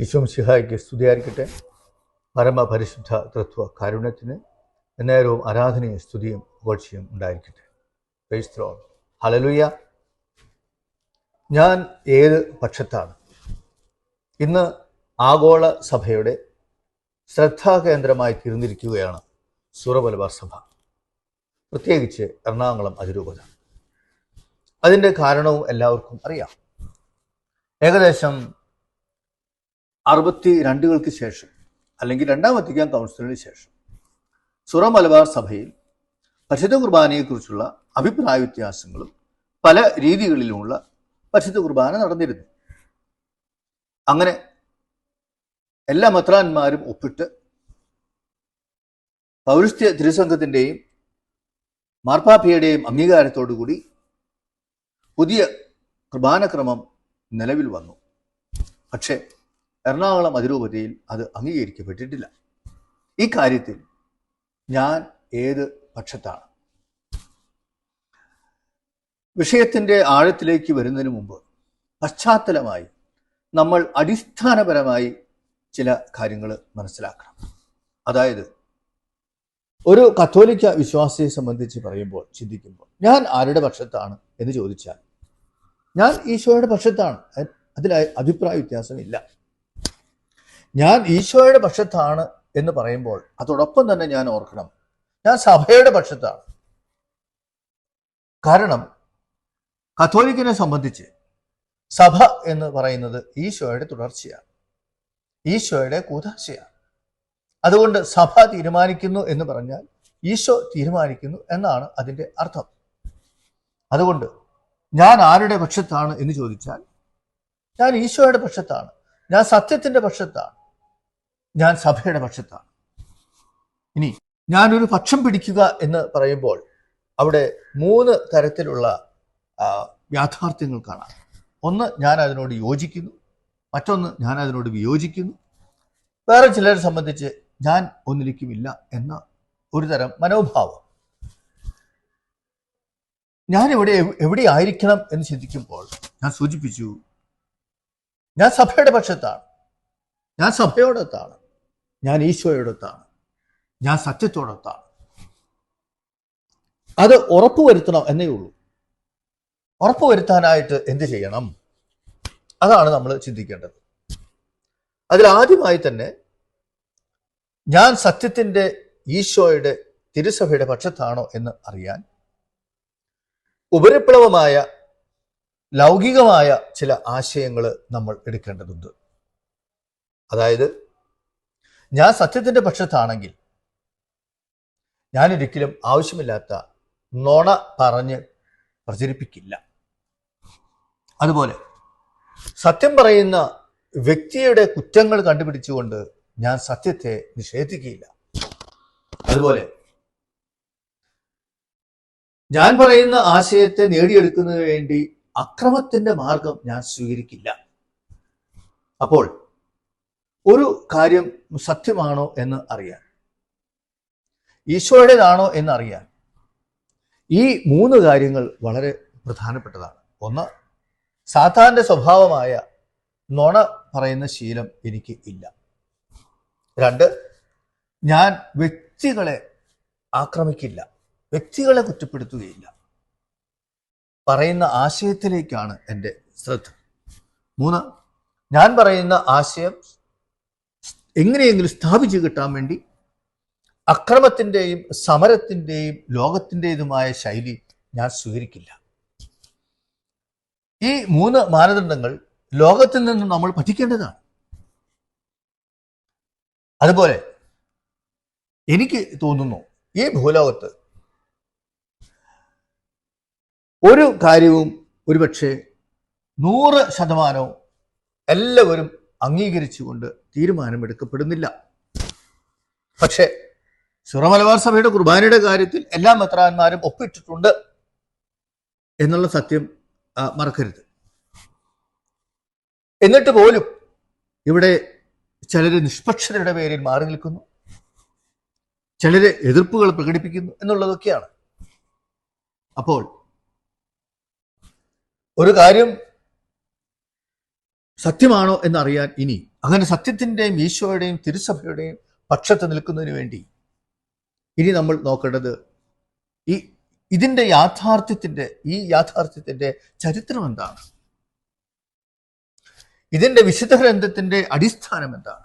ഈശോം സിഹായിക്ക് സ്തുതിയായിരിക്കട്ടെ. പരമപരിശുദ്ധ തത്വ കാരുണ്യത്തിന് എന്നേരവും ആരാധനയും സ്തുതിയും പുകഴ്ചയും ഉണ്ടായിരിക്കട്ടെ. ക്രൈസ്തോ ഹലലുയ ഞാൻ ഏത് പക്ഷത്താണ്? ഇന്ന് ആഗോള സഭയുടെ ശ്രദ്ധാകേന്ദ്രമായി തീർന്നിരിക്കുകയാണ് സുറബലബാർ സഭ. പ്രത്യേകിച്ച് എറണാകുളം അതിരൂപത. അതിന്റെ കാരണവും എല്ലാവർക്കും അറിയാം. ഏകദേശം അറുപത്തി രണ്ടുകൾക്ക് ശേഷം അല്ലെങ്കിൽ രണ്ടാം വത്തിക്കാൻ കൗൺസിലിന് ശേഷം സുറ മലബാർ സഭയിൽ പരിശുദ്ധ കുർബാനയെക്കുറിച്ചുള്ള അഭിപ്രായ വ്യത്യാസങ്ങളും പല രീതികളിലുമുള്ള പരിശുദ്ധ കുർബാന നടന്നിരുന്നു. അങ്ങനെ എല്ലാ മത്രാന്മാരും ഒപ്പിട്ട് പൗരസ്ത്യ തിരുസംഘത്തിന്റെയും മാർപ്പാപ്പയുടെയും അംഗീകാരത്തോടുകൂടി പുതിയ കുർബാനക്രമം നിലവിൽ വന്നു. പക്ഷേ എറണാകുളം അതിരൂപതയിൽ അത് അംഗീകരിക്കപ്പെട്ടിട്ടില്ല. ഈ കാര്യത്തിൽ ഞാൻ ഏത് പക്ഷത്താണ്? വിഷയത്തിന്റെ ആഴത്തിലേക്ക് വരുന്നതിന് മുമ്പ് പശ്ചാത്തലമായി നമ്മൾ അടിസ്ഥാനപരമായി ചില കാര്യങ്ങൾ മനസ്സിലാക്കണം. അതായത് ഒരു കത്തോലിക്ക വിശ്വാസിയെ സംബന്ധിച്ച് പറയുമ്പോൾ ചിന്തിക്കുമ്പോൾ ഞാൻ ആരുടെ പക്ഷത്താണ്? എന്ന് ചോദിച്ചാൽ ഞാൻ ഈശോയുടെ പക്ഷത്താണ്. അതിൽ അഭിപ്രായ വ്യത്യാസമില്ല. ഞാൻ ഈശോയുടെ പക്ഷത്താണ് എന്ന് പറയുമ്പോൾ അതോടൊപ്പം തന്നെ ഞാൻ ഓർക്കണം. ഞാൻ സഭയുടെ പക്ഷത്താണ്. കാരണം കത്തോലിക്കിനെ സംബന്ധിച്ച് സഭ എന്ന് പറയുന്നത് ഈശോയുടെ തുടർച്ചയാണ്. ഈശോയുടെ കൂതാശയാണ്. അതുകൊണ്ട് സഭ തീരുമാനിക്കുന്നു എന്ന് പറഞ്ഞാൽ ഈശോ തീരുമാനിക്കുന്നു എന്നാണ് അതിന്റെ അർത്ഥം. അതുകൊണ്ട് ഞാൻ ആരുടെ പക്ഷത്താണ് എന്ന് ചോദിച്ചാൽ ഞാൻ ഈശോയുടെ പക്ഷത്താണ്. ഞാൻ സത്യത്തിന്റെ പക്ഷത്താണ്. ഞാൻ സഭയുടെ പക്ഷത്താണ്. ഇനി ഞാനൊരു പക്ഷം പിടിക്കുക എന്ന് പറയുമ്പോൾ അവിടെ മൂന്ന് തരത്തിലുള്ള യാഥാർത്ഥ്യങ്ങൾ കാണാം. ഒന്ന് ഞാൻ അതിനോട് യോജിക്കുന്നു. മറ്റൊന്ന് ഞാൻ അതിനോട് വിയോജിക്കുന്നു. വേറെ ചിലരെ സംബന്ധിച്ച് ഞാൻ ഒന്നിരിക്കുമില്ല എന്ന ഒരു തരം മനോഭാവം. ഞാൻ ഇവിടെ എവിടെ ആയിരിക്കണം എന്ന് ചിന്തിക്കുമ്പോൾ ഞാൻ സൂചിപ്പിച്ചു ഞാൻ സഭയുടെ പക്ഷത്താണ്. ഞാൻ സഭയോടൊത്താണ്. ഞാൻ ഈശോയോടൊത്താണ്. ഞാൻ സത്യത്തോടൊത്താണ്. അത് ഉറപ്പുവരുത്തണം എന്നേ ഉള്ളൂ. ഉറപ്പുവരുത്താനായിട്ട് എന്ത് ചെയ്യണം? അതാണ് നമ്മൾ ചിന്തിക്കേണ്ടത്. അതിൽ ആദ്യമായി തന്നെ ഞാൻ സത്യത്തിന്റെ ഈശോയുടെ തിരുസഭയുടെ പക്ഷത്താണോ എന്ന് അറിയാൻ ഉപരിപ്ലവമായ ലൗകികമായ ചില ആശയങ്ങൾ നമ്മൾ എടുക്കേണ്ടതുണ്ട്. അതായത് ഞാൻ സത്യത്തിന്റെ പക്ഷത്താണെങ്കിൽ ഞാനൊരിക്കലും ആവശ്യമില്ലാത്ത നുണ പറഞ്ഞ് പ്രചരിപ്പിക്കില്ല. അതുപോലെ സത്യം പറയുന്ന വ്യക്തിയുടെ കുറ്റങ്ങൾ കണ്ടുപിടിച്ചുകൊണ്ട് ഞാൻ സത്യത്തെ നിഷേധിക്കുകയില്ല. അതുപോലെ ഞാൻ പറയുന്ന ആശയത്തെ നേടിയെടുക്കുന്നതിന് വേണ്ടി അക്രമത്തിന്റെ മാർഗം ഞാൻ സ്വീകരിക്കില്ല. അപ്പോൾ ഒരു കാര്യം സത്യമാണോ എന്ന് അറിയാൻ. ഈശോയുടേതാണോ എന്ന് അറിയാൻ. ഈ മൂന്ന് കാര്യങ്ങൾ വളരെ പ്രധാനപ്പെട്ടതാണ്. ഒന്ന് സാധാരണ സ്വഭാവമായ നുണ പറയുന്ന ശീലം എനിക്ക് ഇല്ല. രണ്ട് ഞാൻ വ്യക്തികളെ ആക്രമിക്കില്ല. വ്യക്തികളെ കുറ്റപ്പെടുത്തുകയില്ല. പറയുന്ന ആശയത്തിലേക്കാണ് എന്റെ ശ്രദ്ധ. മൂന്ന് ഞാൻ പറയുന്ന ആശയം എങ്ങനെയെങ്കിലും സ്ഥാപിച്ചു കിട്ടാൻ വേണ്ടി അക്രമത്തിന്റെയും സമരത്തിന്റെയും ലോകത്തിന്റെതുമായ ശൈലി ഞാൻ സ്വീകരിക്കില്ല. ഈ മൂന്ന് മാനദണ്ഡങ്ങൾ ലോകത്തിൽ നിന്ന് നമ്മൾ പഠിക്കേണ്ടതാണ്. അതുപോലെ എനിക്ക് തോന്നുന്നു ഈ ഭൂലോകത്ത് ഒരു കാര്യവും ഒരുപക്ഷെ നൂറ് ശതമാനവും എല്ലാവരും അംഗീകരിച്ചുകൊണ്ട് തീരുമാനമെടുക്കപ്പെടുന്നില്ല. പക്ഷേ സുറമലബാർ സഭയുടെ കുർബാനയുടെ കാര്യത്തിൽ എല്ലാ മെത്രാന്മാരും ഒപ്പിട്ടിട്ടുണ്ട് എന്നുള്ള സത്യം മറക്കരുത്. എന്നിട്ട് പോലും ഇവിടെ ചിലര് നിഷ്പക്ഷതയുടെ പേരിൽ മാറി നിൽക്കുന്നു. ചിലര് എതിർപ്പുകൾ പ്രകടിപ്പിക്കുന്നു എന്നുള്ളതൊക്കെയാണ്. അപ്പോൾ ഒരു കാര്യം സത്യമാണോ എന്നറിയാൻ ഇനി. അങ്ങനെ സത്യത്തിന്റെയും ഈശോയുടെയും തിരുസഭയുടെയും പക്ഷത്ത് നിൽക്കുന്നതിന് വേണ്ടി ഇനി നമ്മൾ നോക്കേണ്ടത് ഈ ഇതിന്റെ യാഥാർത്ഥ്യത്തിന്റെ ഈ യാഥാർത്ഥ്യത്തിന്റെ ചരിത്രം എന്താണ്? ഇതിന്റെ വിശുദ്ധ ഗ്രന്ഥത്തിന്റെ അടിസ്ഥാനം എന്താണ്?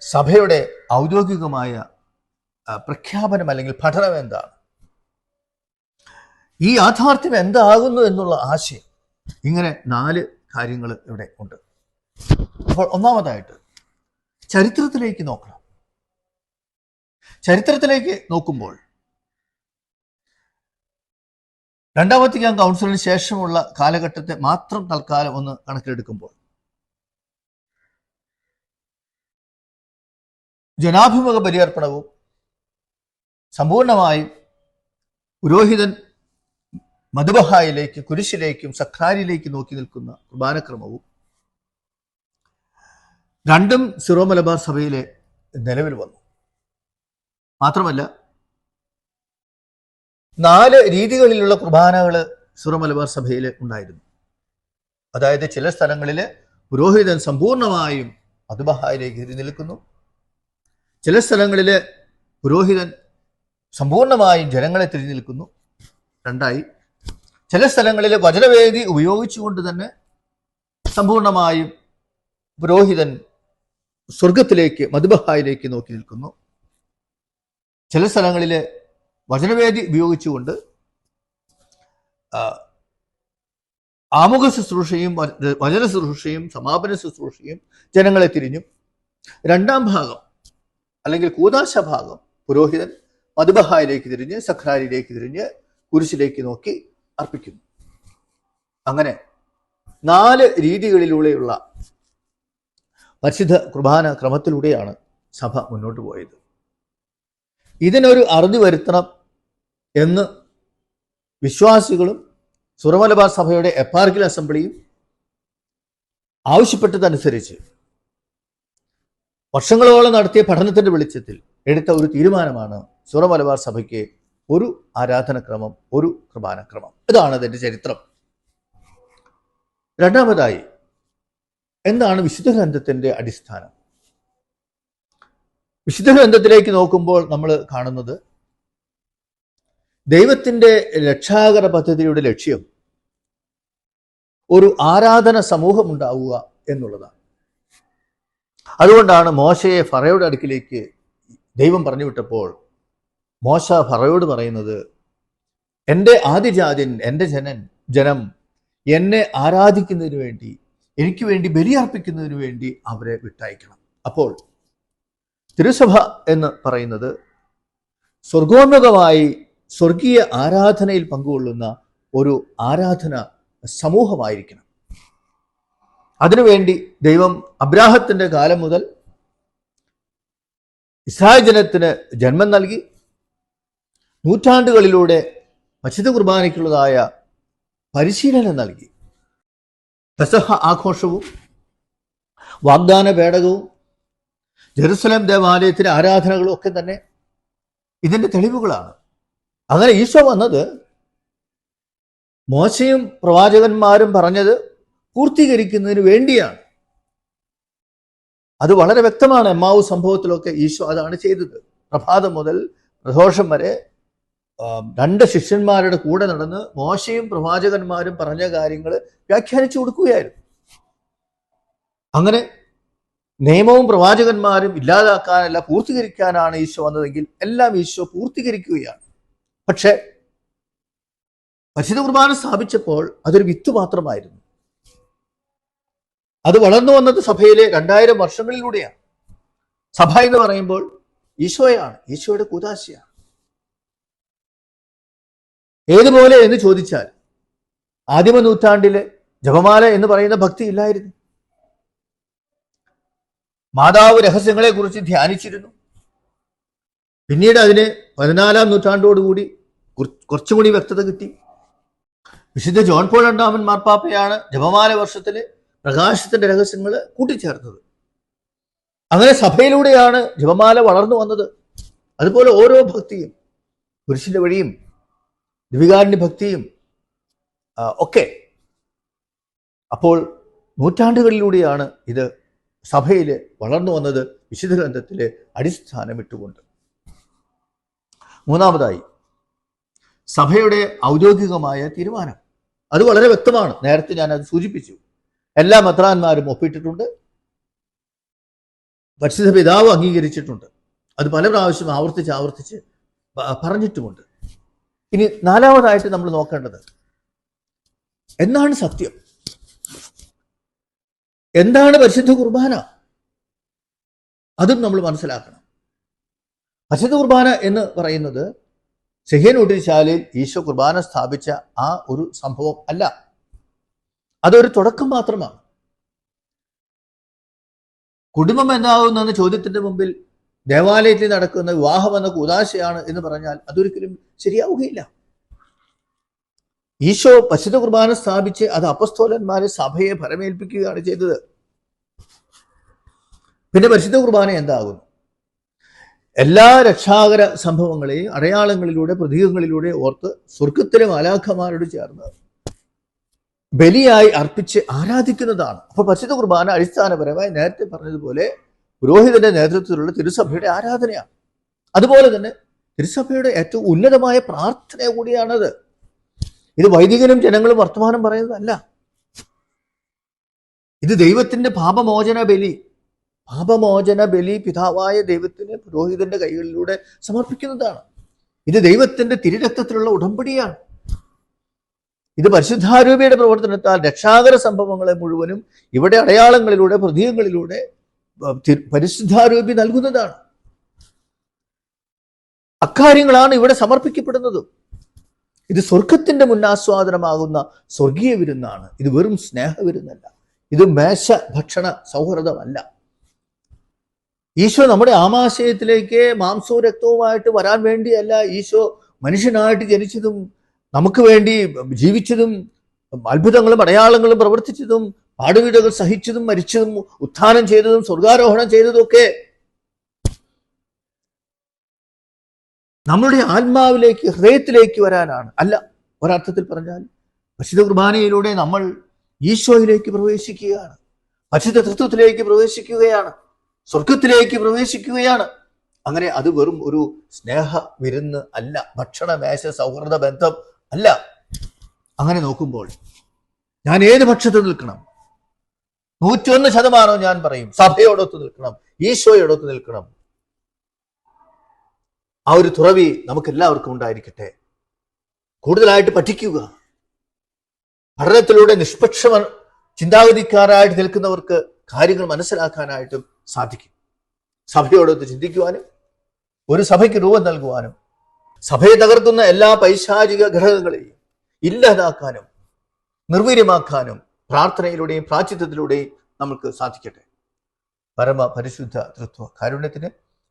സഭയുടെ ഔദ്യോഗികമായ പ്രഖ്യാപനം അല്ലെങ്കിൽ പഠനം എന്താണ്? ഈ യാഥാർത്ഥ്യം എന്താകുന്നു എന്നുള്ള ആശയം ഇങ്ങനെ നാല് കാര്യങ്ങൾ ഇവിടെ ഉണ്ട്. അപ്പോൾ ഒന്നാമതായിട്ട് ചരിത്രത്തിലേക്ക് നോക്കണം. ചരിത്രത്തിലേക്ക് നോക്കുമ്പോൾ രണ്ടാം വത്തിക്കാൻ കൗൺസിലിന് ശേഷമുള്ള കാലഘട്ടത്തെ മാത്രം തൽക്കാലം ഒന്ന് കണക്കിലെടുക്കുമ്പോൾ ജനാഭിമുഖ ബലിയർപ്പണവും സമ്പൂർണമായും പുരോഹിതൻ മധുബഹായിലേക്ക് കുരിശിലേക്കും സഖാരിലേക്ക് നോക്കി നിൽക്കുന്ന കുർബാനക്രമവും രണ്ടും സിറോ മലബാർ സഭയിലെ നിലവിൽ വന്നു. മാത്രമല്ല നാല് രീതികളിലുള്ള കുർബാനകൾ സിറോ മലബാർ സഭയിൽ ഉണ്ടായിരുന്നു. അതായത് ചില സ്ഥലങ്ങളിൽ പുരോഹിതൻ സമ്പൂർണമായും മധുബഹായിലേക്ക് തിരി നിൽക്കുന്നു. ചില സ്ഥലങ്ങളിൽ പുരോഹിതൻ സമ്പൂർണമായും ജനങ്ങളെ തിരിഞ്ഞു നിൽക്കുന്നു. രണ്ടായി ചില സ്ഥലങ്ങളിൽ വചനവേദി ഉപയോഗിച്ചുകൊണ്ട് തന്നെ സമ്പൂർണമായും പുരോഹിതൻ സ്വർഗത്തിലേക്ക് മധുബഹായിലേക്ക് നോക്കി നിൽക്കുന്നു. ചില സ്ഥലങ്ങളിൽ വചനവേദി ഉപയോഗിച്ചുകൊണ്ട് ആമുഖ ശുശ്രൂഷയും വചന ശുശ്രൂഷയും സമാപന ശുശ്രൂഷയും ജനങ്ങളെ തിരിഞ്ഞു. രണ്ടാം ഭാഗം അല്ലെങ്കിൽ കൂതാശ ഭാഗം പുരോഹിതൻ മധുബഹായിലേക്ക് തിരിഞ്ഞ് സഖ്രാരിയിലേക്ക് തിരിഞ്ഞ് കുരിശിലേക്ക് നോക്കി അർപ്പിക്കുന്നു. അങ്ങനെ നാല് രീതികളിലൂടെയുള്ള പരിശുദ്ധ കുർബാന ക്രമത്തിലൂടെയാണ് സഭ മുന്നോട്ട് പോയത്. ഇതിനൊരു അറുതി വരുത്തണം എന്ന് വിശ്വാസികളും സുറമലബാർ സഭയുടെ എപ്പാർക്കിൽ അസംബ്ലിയും ആവശ്യപ്പെട്ടതനുസരിച്ച് വർഷങ്ങളോളം നടത്തിയ പഠനത്തിന്റെ വെളിച്ചത്തിൽ എടുത്ത ഒരു തീരുമാനമാണ് സുറമലബാർ സഭയ്ക്ക് ഒരു ആരാധനക്രമം ഒരു കുർബാനക്രമം. ഇതാണ് അതിന്റെ ചരിത്രം. രണ്ടാമതായി എന്താണ് വിശുദ്ധ ഗ്രന്ഥത്തിന്റെ അടിസ്ഥാനം? വിശുദ്ധ ഗ്രന്ഥത്തിലേക്ക് നോക്കുമ്പോൾ നമ്മൾ കാണുന്നത് ദൈവത്തിന്റെ രക്ഷാകര പദ്ധതിയുടെ ലക്ഷ്യം ഒരു ആരാധന സമൂഹം ഉണ്ടാവുക എന്നുള്ളതാണ്. അതുകൊണ്ടാണ് മോശയെ ഫറയുടെ അടുക്കിലേക്ക് ദൈവം പറഞ്ഞു വിട്ടപ്പോൾ മോശ ഫറയോട് പറയുന്നത് എന്റെ ആദിജാതിൻ എന്റെ ജനൻ ജനം എന്നെ ആരാധിക്കുന്നതിന് വേണ്ടി എനിക്ക് വേണ്ടി ബലിയർപ്പിക്കുന്നതിന് വേണ്ടി അവരെ വിട്ടയക്കണം. അപ്പോൾ തിരുസഭ എന്ന് പറയുന്നത് സ്വർഗോന്നതമായി സ്വർഗീയ ആരാധനയിൽ പങ്കുകൊള്ളുന്ന ഒരു ആരാധന സമൂഹമായിരിക്കണം. അതിനുവേണ്ടി ദൈവം അബ്രാഹത്തിന്റെ കാലം മുതൽ ഇസ്രായേൽ ജനത്തിന് ജന്മം നൽകി നൂറ്റാണ്ടുകളിലൂടെ മസ്ജിദ് കുർബാനയ്ക്കുള്ളതായ പരിശീലനം നൽകി. പെസഹ ആഘോഷവും വാഗ്ദാന പേടകവും ജെറുസലേം ദേവാലയത്തിലെ ആരാധനകളും ഒക്കെ തന്നെ ഇതിന്റെ തെളിവുകളാണ്. അങ്ങനെ ഈശോ വന്നത് മോശയും പ്രവാചകന്മാരും പറഞ്ഞത് പൂർത്തീകരിക്കുന്നതിന് വേണ്ടിയാണ്. അത് വളരെ വ്യക്തമാണ് എമ്മാവു സംഭവത്തിലൊക്കെ ഈശോ അതാണ് ചെയ്തത്. പ്രഭാതം മുതൽ പ്രദോഷം വരെ രണ്ട് ശിഷ്യന്മാരുടെ കൂടെ നടന്ന് മോശയും പ്രവാചകന്മാരും പറഞ്ഞ കാര്യങ്ങൾ വ്യാഖ്യാനിച്ചു കൊടുക്കുകയായിരുന്നു. അങ്ങനെ നിയമവും പ്രവാചകന്മാരും ഇല്ലാതാക്കാനല്ല പൂർത്തീകരിക്കാനാണ് ഈശോ വന്നതെങ്കിൽ എല്ലാം ഈശോ പൂർത്തീകരിക്കുകയാണ്. പക്ഷെ പരിശുദ്ധ കുർബാന സ്ഥാപിച്ചപ്പോൾ അതൊരു വിത്ത് മാത്രമായിരുന്നു. അത് വളർന്നു വന്നത് സഭയിലെ രണ്ടായിരം വർഷങ്ങളിലൂടെയാണ്. സഭ എന്ന് പറയുമ്പോൾ ഈശോയാണ് ഈശോയുടെ കൂതാശയാണ്. ഏതുപോലെ എന്ന് ചോദിച്ചാൽ ആദിമ നൂറ്റാണ്ടിലെ ജപമാല എന്ന് പറയുന്ന ഭക്തി ഇല്ലായിരുന്നു. മാതാവ് രഹസ്യങ്ങളെ കുറിച്ച് ധ്യാനിച്ചിരുന്നു. പിന്നീട് അതിന് പതിനാലാം നൂറ്റാണ്ടോടുകൂടി കുറച്ചുകൂടി കുറച്ചും കൂടി വ്യക്തത കിട്ടി. വിശുദ്ധ ജോൺ പോൾ രണ്ടാമൻ മാർപ്പാപ്പയാണ് ജപമാല വർഷത്തിലെ പ്രകാശത്തിന്റെ രഹസ്യങ്ങൾ കൂട്ടിച്ചേർത്തത്. അങ്ങനെ സഭയിലൂടെയാണ് ജപമാല വളർന്നു വന്നത്. അതുപോലെ ഓരോ ഭക്തിയും പുരുഷന്റെ വഴിയും ദിവികാരന്റെ ഭക്തിയും ഒക്കെ. അപ്പോൾ നൂറ്റാണ്ടുകളിലൂടെയാണ് ഇത് സഭയിൽ വളർന്നു വന്നത് വിശുദ്ധ ഗ്രന്ഥത്തിലെ അടിസ്ഥാനമിട്ടുകൊണ്ട് മൂന്നാമതായി സഭയുടെ ഔദ്യോഗികമായ തീരുമാനം. അത് വളരെ വ്യക്തമാണ്. നേരത്തെ ഞാൻ അത് സൂചിപ്പിച്ചു. എല്ലാ മെത്രാന്മാരും ഒപ്പിട്ടിട്ടുണ്ട്. പരിശുദ്ധ പിതാവ് അംഗീകരിച്ചിട്ടുണ്ട്. അത് പല പ്രാവശ്യം ആവർത്തിച്ച് ആവർത്തിച്ച് പറഞ്ഞിട്ടുമുണ്ട്. ഇനി നാലാമതായിട്ട് നമ്മൾ നോക്കേണ്ടത് എന്താണ് സത്യം? എന്താണ് പരിശുദ്ധ കുർബാന? അതും നമ്മൾ മനസ്സിലാക്കണം. പരിശുദ്ധ കുർബാന എന്ന് പറയുന്നത് സെഹ്യനൂട്ടിശാലയിൽ ഈശോ കുർബാന സ്ഥാപിച്ച ആ ഒരു സംഭവം അല്ല. അതൊരു തുടക്കം മാത്രമാണ്. കുടുംബം എന്താകുന്ന ചോദ്യത്തിന്റെ മുമ്പിൽ ദേവാലയത്തിൽ നടക്കുന്ന വിവാഹം എന്ന കൂതാശയാണ് എന്ന് പറഞ്ഞാൽ അതൊരിക്കലും ശരിയാവുകയില്ല. ഈശോ പശുദ്ധ കുർബാന സ്ഥാപിച്ച് അത് അപസ്തോലന്മാരെ സഭയെ ഫലമേൽപ്പിക്കുകയാണ് ചെയ്തത്. പിന്നെ പരിശുദ്ധ കുർബാന എന്താകുന്നു? എല്ലാ രക്ഷാകര സംഭവങ്ങളെയും അടയാളങ്ങളിലൂടെ പ്രതീകങ്ങളിലൂടെ ഓർത്ത് സ്വർഗത്തിലെ മാലാഖമാരോട് ചേർന്ന് ബലിയായി അർപ്പിച്ച് ആരാധിക്കുന്നതാണ്. അപ്പോൾ പരിശുദ്ധ കുർബാന അടിസ്ഥാനപരമായി നേരത്തെ പറഞ്ഞതുപോലെ പുരോഹിതന്റെ നേതൃത്വത്തിലുള്ള തിരുസഭയുടെ ആരാധനയാണ്. അതുപോലെ തന്നെ തിരുസഭയുടെ ഏറ്റവും ഉന്നതമായ പ്രാർത്ഥന കൂടിയാണത്. ഇത് വൈദികനും ജനങ്ങളും വർത്തമാനം പറയുന്നതല്ല. ഇത് ദൈവത്തിന്റെ പാപമോചന ബലി. പാപമോചന ബലി പിതാവായ ദൈവത്തിന് പുരോഹിതന്റെ കൈകളിലൂടെ സമർപ്പിക്കുന്നതാണ്. ഇത് ദൈവത്തിന്റെ തിരുരക്തത്തിലുള്ള ഉടമ്പടിയാണ്. ഇത് പരിശുദ്ധാരൂപിയുടെ പ്രവർത്തനത്താൽ രക്ഷാകര സംഭവങ്ങളെ മുഴുവനും ഇവിടെ അടയാളങ്ങളിലൂടെ പ്രതീകങ്ങളിലൂടെ പരിശുദ്ധാരൂപി നൽകുന്നതാണ്. അക്കാര്യങ്ങളാണ് ഇവിടെ സമർപ്പിക്കപ്പെടുന്നത്. ഇത് സ്വർഗത്തിന്റെ മുന്നാസ്വാദനമാകുന്ന സ്വർഗീയ വിരുന്നാണ്. ഇത് വെറും സ്നേഹ സ്നേഹവിരുന്നല്ല. ഇത് മേശ ഭക്ഷണ സൗഹൃദമല്ല. ഈശോ നമ്മുടെ ആമാശയത്തിലേക്ക് മാംസവും രക്തവുമായിട്ട് വരാൻ വേണ്ടിയല്ല ഈശോ മനുഷ്യനായിട്ട് ജനിച്ചതും നമുക്ക് വേണ്ടി ജീവിച്ചതും അത്ഭുതങ്ങളും അടയാളങ്ങളും പ്രവർത്തിച്ചതും പാടുവീടുകൾ സഹിച്ചതും മരിച്ചതും ഉത്ഥാനം ചെയ്തതും സ്വർഗാരോഹണം ചെയ്തതും ഒക്കെ നമ്മളുടെ ആത്മാവിലേക്ക് ഹൃദയത്തിലേക്ക് വരാനാണ്. അല്ല ഒരർത്ഥത്തിൽ പറഞ്ഞാൽ പരിശുദ്ധ കുർബാനയിലൂടെ നമ്മൾ ഈശോയിലേക്ക് പ്രവേശിക്കുകയാണ്. പരിശുദ്ധ തത്വത്തിലേക്ക് പ്രവേശിക്കുകയാണ്. സ്വർഗത്തിലേക്ക് പ്രവേശിക്കുകയാണ്. അങ്ങനെ അത് വെറും ഒരു സ്നേഹ വിരുന്ന് അല്ല. ഭക്ഷണ മേശ സൗഹൃദ ബന്ധം അല്ല. അങ്ങനെ നോക്കുമ്പോൾ ഞാൻ ഏത് പക്ഷത്ത് നിൽക്കണം? നൂറ്റൊന്ന് ശതമാനം ഞാൻ പറയും. സഭയോടൊത്ത് നിൽക്കണം. ഈശോയോടൊത്ത് നിൽക്കണം. ആ ഒരു തുറവി നമുക്ക് എല്ലാവർക്കും ഉണ്ടായിരിക്കട്ടെ. കൂടുതലായിട്ട് പഠിക്കുക പഠനത്തിലൂടെ നിഷ്പക്ഷ ചിന്താഗതിക്കാരായിട്ട് നിൽക്കുന്നവർക്ക് കാര്യങ്ങൾ മനസ്സിലാക്കാനായിട്ടും സാധിക്കും. സഭയോടൊത്ത് ചിന്തിക്കുവാനും ഒരു സഭയ്ക്ക് രൂപം നൽകുവാനും സഭയെ തകർക്കുന്ന എല്ലാ പൈശാചിക ഘടകങ്ങളെയും ഇല്ലാതാക്കാനും നിർവീര്യമാക്കാനും പ്രാർത്ഥനയിലൂടെയും പ്രാചിത്വത്തിലൂടെയും നമുക്ക് സാധിക്കട്ടെ. പരമ പരിശുദ്ധ തൃത്വ കാരുണ്യത്തിന്